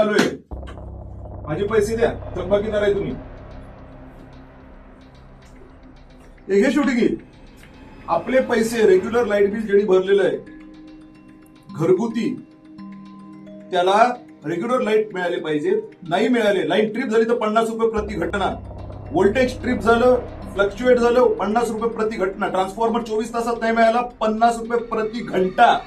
चालू आहे. माझे पैसे द्या. थकबाकीदार आहे तुम्ही. हे शेवटी घे. आपले पैसे रेग्युलर लाइट बिल ज्यांनी भरलेलं आहे. घरगुती. त्याला रेग्युलर लाइट मिळाले पाहिजे नाही मिळाले. लाइट ट्रिप झाली तर पन्नास रुपये प्रति घटना. व्होल्टेज ट्रिप झालं फ्लक्च्युएट झालं पन्नास रुपये प्रति घटना. ट्रान्सफॉर्मर चोवीस तासात नाही मिळाला पन्नास रुपये प्रति घंटा.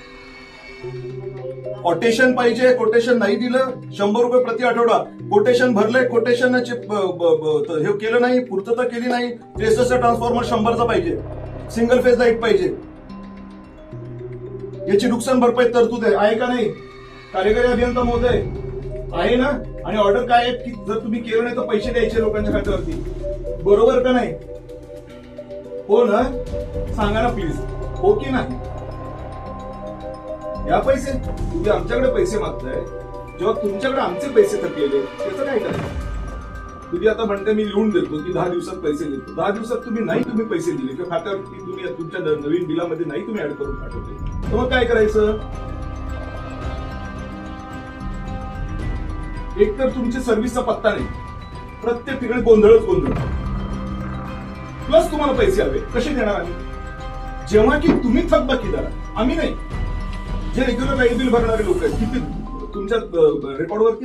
कोटेशन पाहिजे कोटेशन नाही दिलं शंभर रुपये प्रति आठवडा. कोटेशन भरलंय कोटेशन हे केलं नाही पूर्तता केली नाही फेसचा ट्रान्सफॉर्मर शंभरचा पाहिजे. सिंगल फेज लाइट पाहिजे. याची नुकसान भरपाई तरतूद आहे. आहे का नाही? कार्यकारी अभियंता महोदय आहे ना? आणि ऑर्डर काय आहे की जर तुम्ही केलं नाही तर पैसे द्यायचे लोकांच्या खात्यावरती. बरोबर का नाही? हो ना? सांगा ना प्लीज हो की नाही? या पैसे तुम्ही आमच्याकडे पैसे मागताय. जेव्हा तुमच्याकडे आमचे पैसे थकलेले त्याचं काय करायचं? तुम्ही आता म्हणते मी लिहून देतो की दहा दिवसात पैसे देतो. दहा दिवसात तुम्ही नाही तुम्ही पैसे दिले किंवा खात्यावरती तुम्ही तुमच्या नवीन बिलामध्ये नाही तुम्ही ऍड करून पाठवले. तर मग काय करायचं? एक तर तुमची सर्व्हिसचा पत्ता नाही. प्रत्येक ठिकाणी गोंधळच गोंधळ. प्लस तुम्हाला पैसे हवे. कसे देणार आम्ही? जेव्हा की तुम्ही थकबाकीदार आम्ही नाही. जे रेग्युलर लाइट बिल भरणारे लोक आहेत. किती तुमच्या रेकॉर्डवरती